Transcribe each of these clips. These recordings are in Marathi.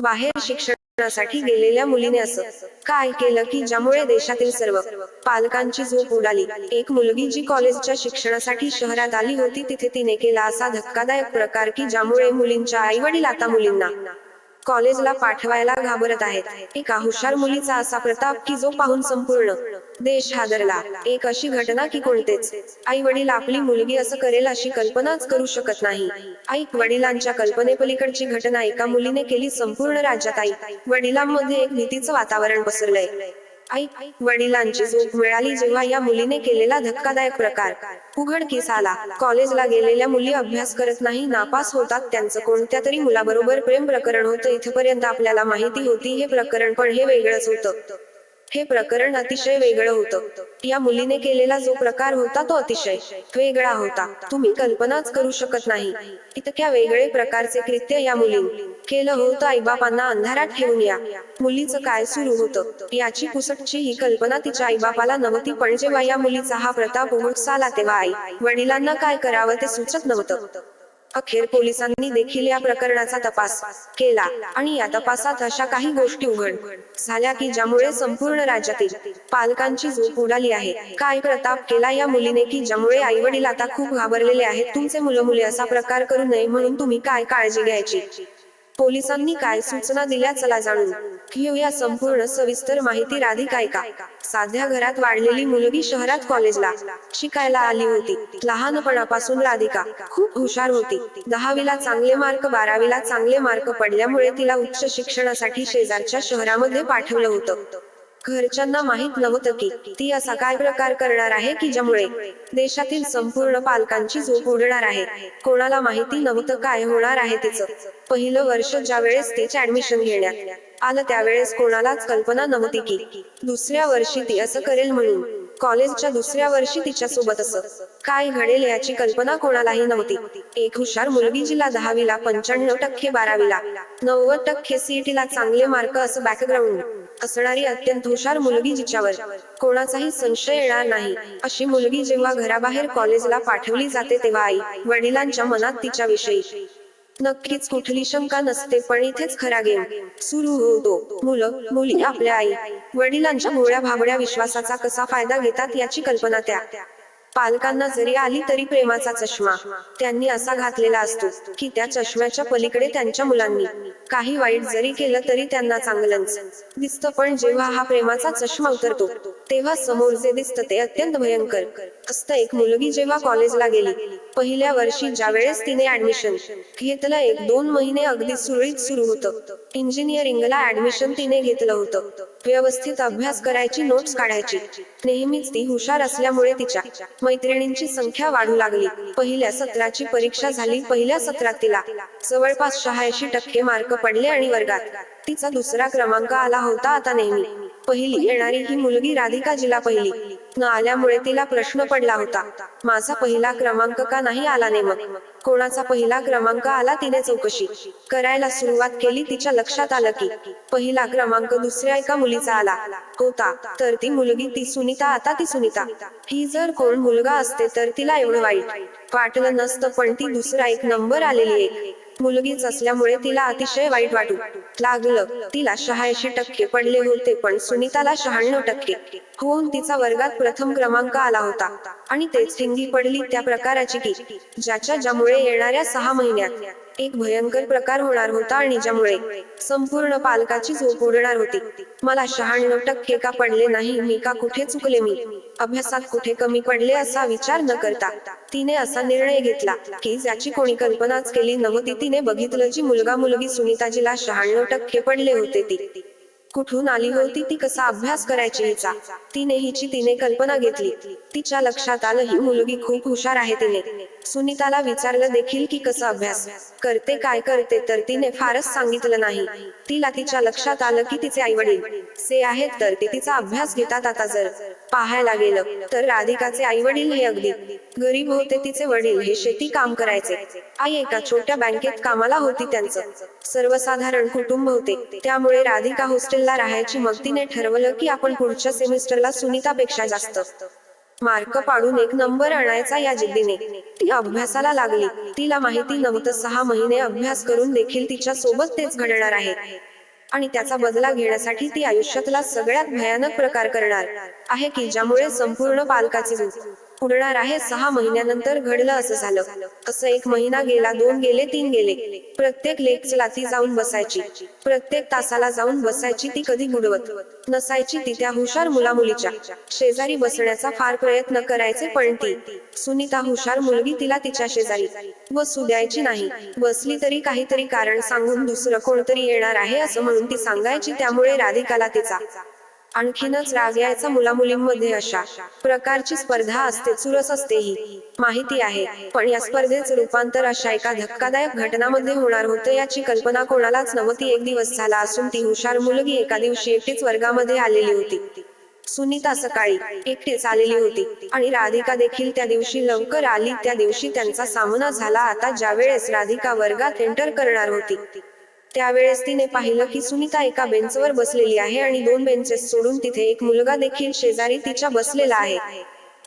बाहेर शिक्षणासाठी गेलेल्या मुलीने असं काय केलं की ज्यामुळे देशातील सर्व पालकांची झोप उडाली? एक मुलगी जी कॉलेजच्या शिक्षणासाठी शहरात आली होती तिथे तिने केला असा धक्कादायक प्रकार की ज्यामुळे मुलींच्या आई वडील आता मुलींना कॉलेजला पाठवायला घाबरत आहेत. एका हुशार मुलीचा असा प्रताप की जो पाहून संपूर्ण देश हादरला एक अशी घटना की कोणतेच. आई वडील आपली मुलगी असं करेल अशी कल्पनाच करू शकत नाही. आई वडिलांच्या कल्पनेपलीकडची घटना एका मुलीने केली संपूर्ण राज्यात आई. वडिलांमध्ये एक भीतीचं वातावरण पसरलंय. आई वडिलांची झोप मिळाली जेव्हा या मुलीने केलेला धक्कादायक प्रकार. उघडकीस आला. कॉलेजला गेलेल्या मुली अभ्यास करत नाही नापास होतात त्यांचं कोणत्या तरी मुलाबरोबर प्रेम प्रकरण होतं इथपर्यंत आपल्याला माहिती होती हे प्रकरण पण हे वेगळंच होतं. हे प्रकरण अतिशय वेगळं होतं. या मुलीने केलेला जो प्रकार होता तो अतिशय वेगळा होता. तुम्ही कल्पनाच करू शकत नाही. इतक्या वेगळे प्रकारचे कृत्य या मुलीने केलं होतं. आईबापांना अंधारात ठेवून या. मुलीचं काय सुरू होतं? याची पुसटची ही कल्पना तिच्या आईबापाला नव्हती. पण जेव्हा या मुलीचा हा प्रताप उघडस आला तेव्हा आई वडिलांना काय करावं ते सुचत नव्हतं. अखेर पोलिसांनी देखील या प्रकरणाचा तपास केला आणि या तपासात अशा काही गोष्टी उघड झाल्या की ज्यामुळे संपूर्ण राज्यातील पालकांची झोप उडाली आहे. काय प्रताप केला या मुलीने की ज्यामुळे आई वडील आता खूप घाबरलेले आहेत? तुमचे मुलं मुले असा प्रकार करू नये म्हणून तुम्ही काय काळजी घ्यायची? पोलिसांनी काय सूचना दिल्या चला जाणून घेऊया संपूर्ण सविस्तर माहिती राधिका ऐका. साध्या घरात वाढलेली मुलगी शहरात कॉलेजला शिकायला आली होती. लहानपणापासून राधिका खूप हुशार होती. दहावीला चांगले मार्क बारावीला चांगले मार्क पडल्यामुळे तिला उच्च शिक्षणासाठी शेजारच्या शहरामध्ये पाठवलं होतं. घरच्यांना माहीत नव्हतं की ती असा काय प्रकार करणार आहे की ज्यामुळे देशातील संपूर्ण पालकांची झोप उडणार आहे. कोणाला माहिती नव्हतं काय होणार आहे तिचं. पहिलं वर्ष ज्या वेळेस तिचे ऍडमिशन घेण्यात आलं त्यावेळेस कोणालाच कल्पना नव्हती की दुसऱ्या वर्षी ती असं करेल म्हणून. कॉलेजच्या दुसऱ्या वर्षी तिच्या सोबत असं. काय घडेल याची कल्पना कोणालाही नव्हती. एक हुशार मुलगी जिला दहावीला पंच्याण्णव टक्के बारावीला नव्वद टक्के सीईटीला चांगले मार्क असं बॅकग्राऊंड असणारी अत्यंत हुशार मुलगी जिच्यावर कोणाचाही संशय येणार नाही. अशी मुलगी जेव्हा घराबाहेर कॉलेजला पाठवली जाते तेव्हा आई वडिलांच्या मनात तिच्याविषयी. नक्कीच कुठली शंका नसते पण इथेच खरा गेम सुरू होतो. मुलं मुली आपल्या आई वडिलांच्या भोळ्या भाबड्या विश्वासाचा कसा फायदा घेतात याची कल्पना त्या. पालकांना जरी आली तरी प्रेमाचा चष्मा. त्यांनी असा घातलेला असतो की त्या चष्म्याच्या पलीकडे त्यांच्या मुलांनी. काही वाईट जरी केलं तरी त्यांना चांगलंच. दिसतं पण जेव्हा हा प्रेमाचा चष्मा उतरतो तेव्हा समोर जे दिसतं ते अत्यंत भयंकर. असतं एक मुलगी जेव्हा कॉलेजला गेली पहिल्या वर्षी ज्या वेळेस तिने ऍडमिशन घेतलं एक दोन महिने अगदी सुरळीत सुरू होतं. इंजिनिअरिंगला ऍडमिशन तिने घेतलं होतं. व्यवस्थित अभ्यास करायची नोट्स काढायची. नेहमीच ती हुशार असल्यामुळे तिच्या मैत्रिणींची संख्या वाढू लागली. पहिल्या सत्राची परीक्षा झाली. पहिल्या सत्रात तिला जवळपास शहाऐंशी टक्के मार्क पडले आणि वर्गात तिचा दुसरा क्रमांक आला होता आता नेहमी. पहिली येणारी ही मुलगी राधिका जिला पहिली. न आल्यामुळे तिला प्रश्न पडला होता. माझा पहिला क्रमांक का नाही आला नेमक? कोणाचा पहिला क्रमांक आला तिने चौकशी. करायला सुरुवात केली तिच्या लक्षात आलं की पहिला क्रमांक दुसऱ्या एका मुलीचा आला. होता तर ती मुलगी ती सुनीता आता ती सुनीता. ही जर कोण मुलगा असते तर तिला एवढं वाईट वाटलं नसतं पण ती दुसरा एक नंबर आलेली एक. मुलगीच असल्यामुळे तिला अतिशय वाईट वाटू लागलं. तिला शहाऐंशी टक्के पडले होते पण सुनीताला शहाण्णव टक्के. होऊन तिचा वर्गात प्रथम क्रमांक आला होता. आणि तेच हिंदी पडली त्या प्रकाराची की ज्याच्या ज्यामुळे येणाऱ्या सहा महिन्यात एक भयंकर प्रकार होणार होता आणि ज्यामुळे संपूर्ण पालकाची झोप उडणार होती. मला शहाण्णव टक्के का पडले नाही मी का कुठे चुकले मी? अभ्यासात कुठे कमी पडले असा विचार न करता तिने असा निर्णय घेतला की ज्याची कोणी कल्पनाच केली नव्हती तिने बघितलं जी मुलगा मुलगी सुनीताजीला शहाण्णव टक्के पडले होते ती. कुठून आली होती ती कसा अभ्यास करायची हिचा? तिने हिची तिने कल्पना घेतली. तिच्या लक्षात आलं ही मुलगी खूप हुशार आहे तिने. सुनीताला विचारलं देखील की कसा अभ्यास? करते काय करते तर तिने फारच सांगितलं नाही. तिला तिच्या लक्षात आलं की तिचे आई वडील से आहेत तर ते तिचा अभ्यास घेतात आता जर. पाहायला गेलं तर राधिकाचे आई वडील हे अगदी गरीब होते तिचे वडील हे शेती काम करायचे. आई एका छोट्या बँकेत कामाला होती त्यांचं. सर्वसाधारण कुटुंब होते. त्यामुळे राधिका हॉस्टेलला राहायची मग तिने ठरवलं की आपण पुढच्या सेमिस्टरला सुनीतापेक्षा जास्त मार्क पाडून एक नंबर आणायचा या जिद्दीने. ती अभ्यासाला लागली. तिला माहिती नव्हतं सहा महिने अभ्यास करून देखील तिच्या सोबत तेच घडणार आहे. आणि त्याचा बदला घेण्यासाठी ती आयुष्यातला सगळ्यात भयानक प्रकार करणार आहे की ज्यामुळे संपूर्ण पालकाचे उडणार आहे सहा महिन्यानंतर घडलं असं झालं. असं एक महिना गेला दोन गेले तीन गेले. प्रत्येक लेक्चरला ती जाऊन बसायची. प्रत्येक तासाला जाऊन बसायची ती कधी बुडवत नसायची ती त्या हुशार मुलामुलीच्या. शेजारी बसण्याचा फार प्रयत्न करायचे पण ती सुनीता हुशार मुलगी तिला तिच्या शेजारी. बसू द्यायची नाही. बसली तरी काहीतरी कारण सांगून दुसरं कोणतरी येणार आहे असं म्हणून ती सांगायची. त्यामुळे राधिकाला तिचा. आणखीनच राग यायचा मुलामुलींमध्ये अशा प्रकारची स्पर्धा असते चुरस असते ही. माहिती आहे. पण या स्पर्धेचं रूपांतर अशा एका धक्कादायक घटनामध्ये होणार होतं याची कल्पना कोणालाच नव्हती. एक दिवस झाला असून ती हुशार मुलगी एका दिवशी एकटीच वर्गामध्ये आलेली होती. सुनीता सकाळी एकटीच आलेली होती आणि राधिका देखील त्या दिवशी लवकर आली. त्या दिवशी त्यांचा सामना झाला. आता ज्यावेळेस राधिका वर्गात एंटर करणार होती त्यावेळेस तिने पाहिलं की सुनीता एका बेंचवर बसलेली आहे आणि दोन बेंचेस सोडून तिथे एक मुलगा देखील शेजारी तिच्या बसलेला आहे.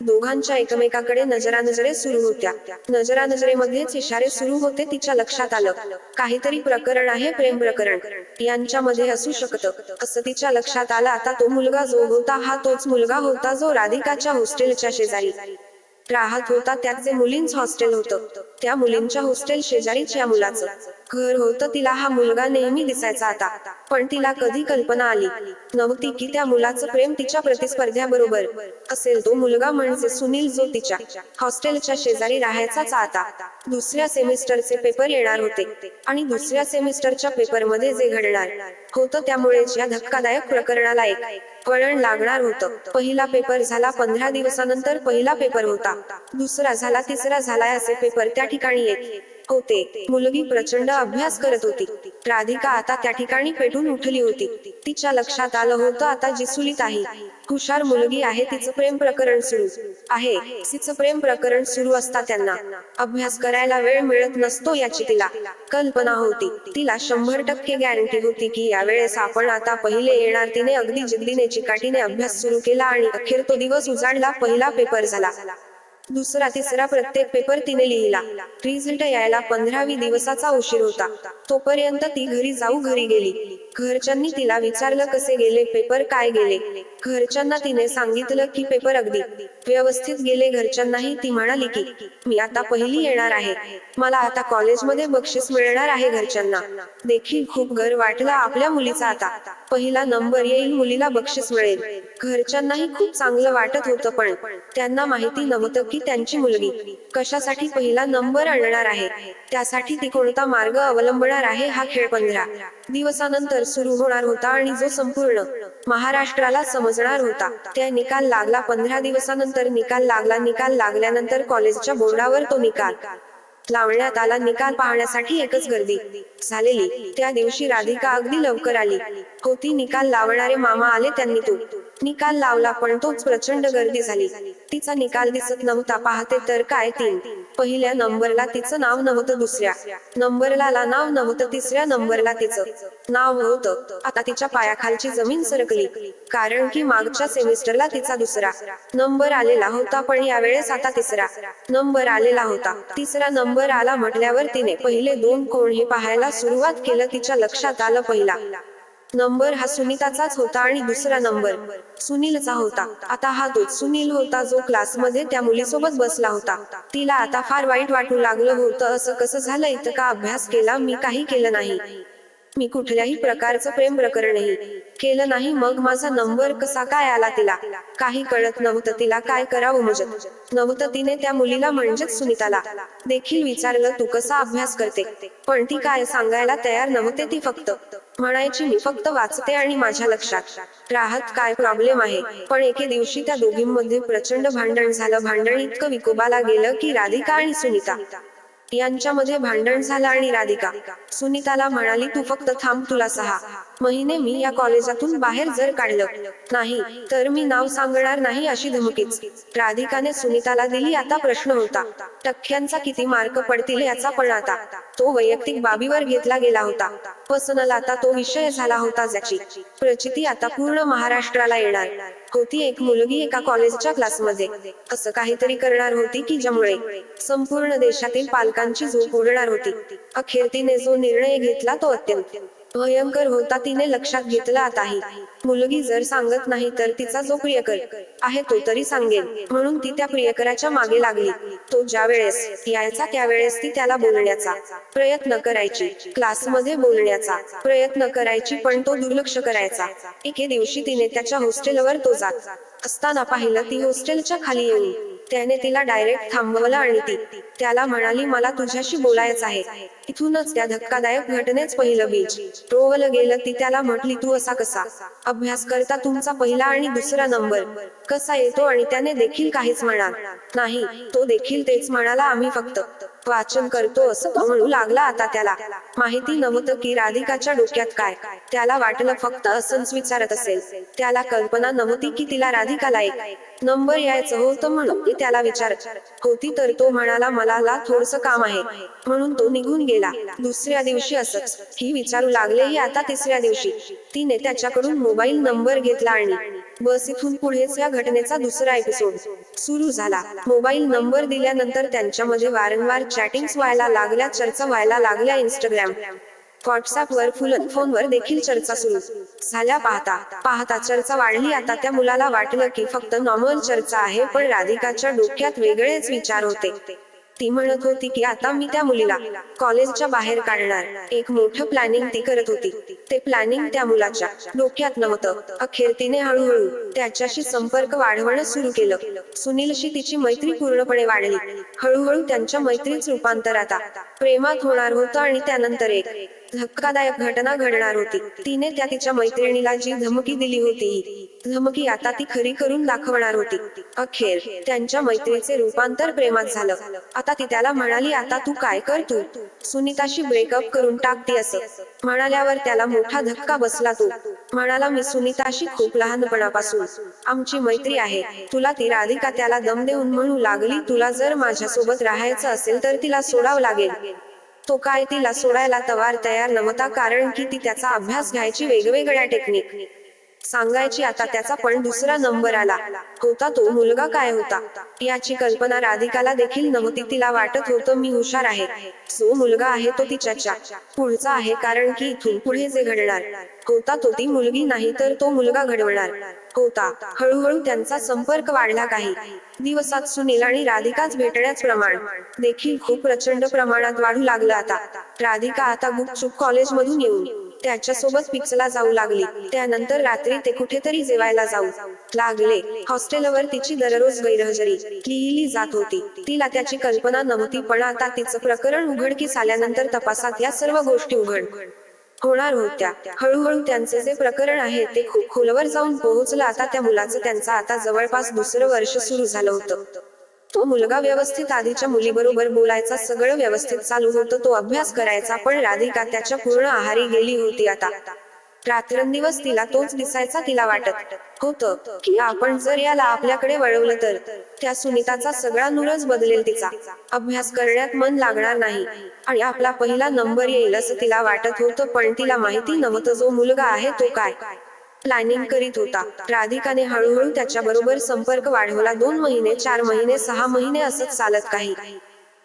दोघांच्या एकमेकाकडे नजरानजरे सुरू होत्या. नजरानजरेमध्येच इशारे सुरू होते तिच्या लक्षात आलं. काहीतरी प्रकरण आहे प्रेम प्रकरण. यांच्यामध्ये असू शकतं. असं तिच्या लक्षात आलं. आता तो मुलगा जो होता हा तोच मुलगा होता जो राधिकाच्या हॉस्टेलच्या शेजारी. राहत होता त्याचे मुलींच हॉस्टेल होतं. त्या मुलींच्या हॉस्टेल शेजारीच या मुलाचं घर होतं. तिला हा मुलगा नेहमी दिसायचा आता पण तिला कधी कल्पना आली नव्हती की त्या मुलाचं प्रेम तिच्या प्रतिस्पर्ध्याबरोबर असेल. तो मुलगा म्हणजे सुनील जो तिच्या हॉस्टेलच्या शेजारी राहायचाच आता. दुसऱ्या सेमिस्टरचे पेपर येणार होते आणि दुसऱ्या सेमिस्टरच्या पेपरमध्ये जे घडणार होतं त्यामुळेच या धक्कादायक प्रकरणाला एक वळण लागणार होतं. पहिला पेपर झाला पंधरा दिवसानंतर पहिला पेपर होता. दुसरा झाला तिसरा झाला असे पेपर त्या ठिकाणी येत. होते. मुलगी प्रचंड अभ्यास करत होती. राधिका आता त्या ठिकाणी पेटून उठली होती. तिच्या लक्षात आलं होतं आता जिसुलीत आहे. हुशार मुलगी आहे तिचं प्रेम प्रकरण सुरू आहे. तिचं प्रेम प्रकरण सुरू असता त्यांना. अभ्यास करायला वेळ मिळत नसतो याची तिला कल्पना होती. तिला शंभर टक्के गॅरंटी होती की यावेळेस आपण आता पहिले येणार तिने अगदी जिद्दीने चिकाटीने अभ्यास सुरू केला आणि अखेर तो दिवस उजाडला पहिला पेपर झाला. दुसरा तिसरा प्रत्येक पेपर तिने लिहिला. रिझल्ट यायला पंधरावी दिवसाचा उशीर होता. तोपर्यंत ती घरी जाऊ घरी गेली. घरच्यांनी तिला विचारलं कसे गेले पेपर काय गेले? घरच्यांना तिने सांगितलं की पेपर अगदी व्यवस्थित गेले घरच्यांनाही ती म्हणाली की मी आता पहिली येणार आहे. मला आता कॉलेजमध्ये बक्षीस मिळणार आहे घरच्यांना. देखील खूप घर वाटलं आपल्या मुलीचा आता. पहिला नंबर येईल मुलीला बक्षीस मिळेल. घरच्यांनाही खूप चांगलं वाटत होतं पण त्यांना माहिती नव्हतं की त्यांची मुलगी कशासाठी पहिला नंबर आणणार आहे. त्यासाठी ती कोणता मार्ग अवलंबणार आहे हा खेळ पंधरा दिवसानंतर सुरू होणार होता आणि जो संपूर्ण महाराष्ट्राला समजणार होता. त्या निकाल लागला पंधरा दिवसानंतर निकाल लागला निकाल लागल्यानंतर कॉलेजच्या बोर्डावर तो निकाल लावण्यात आला. निकाल पाहण्यासाठी एकच गर्दी झालेली. त्या दिवशी राधिका अगदी लवकर आली. होती निकाल लावणारे मामा आले त्यांनी तो. निकाल लावला पण तोच प्रचंड गर्दी झाली. तिचा निकाल दिसत नव्हता पाहते तर काय तीन पहिल्या नंबरला तिचं नाव नव्हतं दुसऱ्या. नंबरला ला नाव नव्हतं तिसऱ्या नंबरला तिचं. नाव होतं. आता तिच्या पायाखालची जमीन सरकली. कारण की मागच्या सेमिस्टरला तिचा दुसरा. नंबर आलेला होता पण यावेळेस आता तिसरा. नंबर आलेला होता. तिसरा नंबर आला म्हटल्यावर तिने पहिले दोन कोण हे पाहायला सुरुवात केलं तिच्या लक्षात आलं पहिला. नंबर हा सुनीताचाच होता आणि दुसरा नंबर सुनीलचा होता. आता हा तोच सुनील होता जो क्लासमध्ये त्या मुलीसोबत बसला होता. तिला आता फार वाईट वाटू लागलं होतं. असं कसं झालं इथं का अभ्यास केला? मी काही केलं नाही. मी कुठल्याही प्रकारचं प्रेम प्रकरणही केलं नाही. मग माझा नंबर कसा काय आला तिला? काही कळत नव्हतं तिला काय करावं मजत. नव्हतं तिने त्या मुलीला म्हणजेच सुनीताला. देखील विचारलं तू कसा अभ्यास करते? पण ती काय सांगायला तयार नव्हते ती फक्त म्हणायची मी फक्त वाचते आणि माझ्या लक्षात. राहत काय प्रॉब्लेम आहे? पण एके दिवशी त्या दोघींमध्ये प्रचंड भांडण झालं. भांडण इतकं विकोबाला गेलं की राधिका आणि सुनीता. यांच्यामध्ये भांडण झालं आणि राधिका. सुनीताला म्हणाली तू फक्त थांब तुला सहा. महिने मी या कॉलेजातून बाहेर जर काढलं नाही तर मी नाव सांगणार नाही अशी धमकीच. राधिकाने सुनीताला दिली आता प्रश्न होता. टक्क्यांचा किती मार्क पडतील याचा पण आता. तो वैयक्तिक बाबीवर घेतला गेला होता. पसनल आता तो विषय झाला होता ज्याची. प्रचिती आता पूर्ण महाराष्ट्राला येणार. होती एक मुलगी एका कॉलेजच्या क्लासमध्ये. असं काहीतरी करणार होती की ज्यामुळे संपूर्ण देशातील पालकांची झोप उडणार होती. अखेर तिने जो निर्णय घेतला तो अत्यंत भयंकर होता तिने लक्षात घेतला आताही मुलगी जर सांगत नाही तर तिचा जो प्रियकर आहे तो तरी सांगेल म्हणून ती त्या प्रियकराच्या मागे लागली. तो ज्या वेळेस यायचा त्यावेळेस ती त्याला बोलण्याचा प्रयत्न करायची. क्लासमध्ये बोलण्याचा प्रयत्न करायची पण तो दुर्लक्ष करायचा. एके दिवशी तिने त्याच्या हॉस्टेलवर तो जात असताना पाहिलं ती हॉस्टेलच्या खाली येऊन त्याने तिला डायरेक्ट थांबवलं आणि ती त्याला म्हणाली मला तुझ्याशी बोलायचं आहे. इथूनच त्या धक्कादायक घटनेच पहिलं बीज. रोवलं गेलं ती त्याला म्हटली तू असा कसा? अभ्यास करता तुमचा पहिला आणि दुसरा नंबर. कसा येतो? आणि त्याने देखील काहीच म्हणाल. नाही तो देखील तेच म्हणाला आम्ही फक्त. वाचन करतो असं तो म्हणू लागला आता त्याला. माहिती नव्हतं की राधिकाच्या डोक्यात काय. त्याला वाटलं फक्त असंच विचारत असेल. त्याला कल्पना नव्हती की तिला राधिकाला एक नंबर यायचं होतं म्हणून ती त्याला विचारत. होती तर तो म्हणाला मला ला थोडस काम आहे. म्हणून तो निघून गेला. दुसऱ्या दिवशी असंच. ही विचारू लागले ही आता तिसऱ्या दिवशी. तिने त्याच्याकडून मोबाईल नंबर घेतला आणि बस इथून पुढेच या घटनेचा दुसरा एपिसोड सुरू झाला. मोबाईल नंबर दिल्यानंतर त्यांच्यामध्ये वारंवार चॅटिंग्स व्हायला लागल्या चर्चा व्हायला लागल्या इंस्टाग्राम व्हॉट्सअप वर फुलन फोनवर देखील चर्चा सुरू. झाल्या पाहता. पाहता चर्चा वाढली. आता त्या मुलाला वाटलं की फक्त नॉर्मल चर्चा आहे पण राधिकाच्या डोक्यात वेगळेच विचार होते. ती म्हणत होती की आता मी त्या मुलीला कॉलेजच्या बाहेर काढणार. एक मोठं प्लॅनिंग ती करत होती. ते प्लॅनिंग त्या मुलाच्या डोक्यात नव्हतं. अखेर तिने हळूहळू त्याच्याशी संपर्क वाढवणं सुरू केलं. सुनीलशी तिची मैत्री पूर्णपणे वाढली. हळूहळू त्यांच्या मैत्रीच रूपांतर आता प्रेमात होणार होतं आणि त्यानंतर एक धक्कादायक घटना घडणार होती. तिने त्या तिच्या मैत्रिणीला जी धमकी दिली होती धमकी आता ती खरी करून दाखवणार होती. अखेर त्यांच्या मैत्रीचे रूपांतर प्रेमात झालं. आता ती त्याला म्हणाली आता तू काय करतो सुनीताशी ब्रेकअप करून टाकते असं. म्हणाल्यावर त्याला मोठा धक्का बसला तो. म्हणाला मी सुनीताशी खूप लहानपणापासून आमची मैत्री आहे. तुला ती राधिका त्याला दम देऊन म्हणू लागली तुला जर माझ्यासोबत राहायचं असेल तर तिला सोडावं लागेल. तो काय तिला सोडायला तवार तयार नव्हता कारण की ती त्याचा अभ्यास घ्यायची वेगवेगळ्या टेक्निक सांगायची आता त्याचा पण दुसरा नंबर आला. होता तो मुलगा काय होता? याची कल्पना राधिकाला देखील नव्हती. तिला वाटत होतं मी हुशार आहे. जो मुलगा आहे तो तिच्याच्या पुढचा आहे कारण की इथून पुढे जे घडणार. होता तो ती मुलगी नाही तर तो मुलगा घडवणार. होता. हळूहळू त्यांचा संपर्क वाढला काही दिवसात सुनील आणि राधिकाच भेटण्याच प्रमाण देखील खूप प्रचंड प्रमाणात वाढू लागलं आता. राधिका आता गुपचूप कॉलेजमधून येऊन त्याच्यासोबत पिक्सला जाऊ लागली. त्यानंतर रात्री ते कुठेतरी जेवायला जाऊ लागले. हॉस्टेलवर तिची दररोज गैरहजेरी. लिहिली जात होती. तिला त्याची कल्पना नव्हती पण आता तिचं प्रकरण उघडकीस आल्यानंतर तपासात या सर्व गोष्टी उघड होणार होत्या. हळूहळू त्यांचे जे प्रकरण आहे ते खूप खोलवर जाऊन पोहोचलं. आता त्या मुलाचं त्यांचं आता जवळपास दुसरं वर्ष सुरू झालं होतं. तो मुलगा व्यवस्थित आधीच्या मुलीबरोबर बोलायचा सगळं व्यवस्थित चालू होतं तो अभ्यास करायचा पण राधिका त्याच्या पूर्ण आहारी गेली होती आता. रात्रंदिवस तिला तोच दिसायचा तिला वाटत होतं की आपण जर याला आपल्याकडे वळवलं तर त्या सुनीताचा सगळा नूरच बदलेल तिचा. अभ्यास करण्यात मन लागणार नाही आणि आपला पहिला नंबर येईल असं तिला वाटत होतं पण तिला माहिती नव्हतं जो मुलगा आहे तो काय. प्लॅनिंग करीत होता. राधिकाने हळूहळू त्याच्या बरोबर संपर्क वाढवला. दोन महिने चार महिने सहा महिने असंच चालत काही.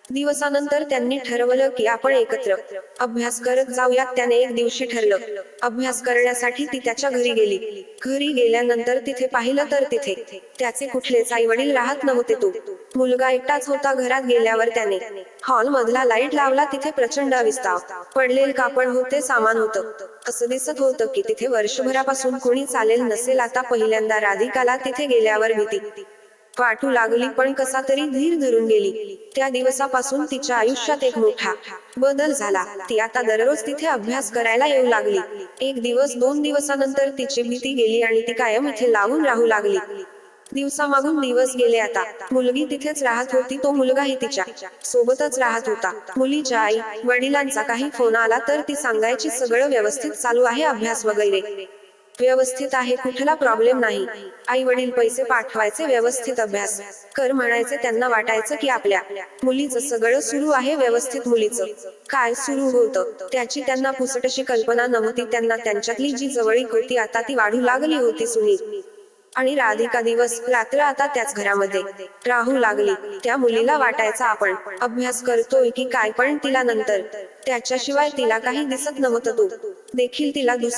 दिवसानंतर त्यांनी ठरवलं की आपण एकत्र अभ्यास करत जाऊयात त्याने एक दिवशी ठरलं. अभ्यास करण्यासाठी ती त्याच्या घरी गेली. घरी गेल्यानंतर तिथे पाहिलं तर तिथे त्याचे कुठलेच आई वडील राहत नव्हते तू. मुलगा एकटाच होता घरात गेल्यावर त्याने हॉल मधला लाइट लावला तिथे प्रचंड विस्ताव पडलेल कापड होते सामान होतं. असं दिसत होतं की तिथे वर्षभरापासून कोणी चालेल नसेल आता पहिल्यांदा राधिकाला तिथे गेल्यावर भीती. वाटू लागली पण कसा तरी धीर धरून गेली. त्या दिवसापासून तिच्या आयुष्यात एक मोठा बदल झाला. ती आता दररोज तिथे अभ्यास करायला येऊ लागली. एक दिवस दोन दिवसानंतर तिची भीती गेली आणि ती कायम इथे लावून राहू लागली. दिवसामागून दिवस गेले आता. मुलगी तिथेच राहत होती तो मुलगाही तिच्या सोबतच राहत होता. मुलीच्या आई वडिलांचा काही फोन आला तर ती सांगायची सगळं व्यवस्थित चालू आहे अभ्यास वगैरे. व्यवस्थित आहे कुठला प्रॉब्लेम नाही. आई वडील पैसे पाठवायचे व्यवस्थित अभ्यास कर म्हणायचे त्यांना वाटायचं की आपल्या मुलीचं सगळं सुरू आहे व्यवस्थित मुलीचं. काय सुरू होतं? त्याची त्यांना पुसटशी कल्पना नव्हती त्यांना त्यांच्यातली जी जवळीक होती आता ती वाढू लागली होती सुनी आणि राधिका दिवस रात्र आता त्याच घरामध्ये राहू लागली. त्या मुलीला वाटायचा आपण अभ्यास करतोय की काय पण तिला नंतर त्याच्याशिवाय तिला काही दिसत नव्हतं तू. देखील तिला दुसरं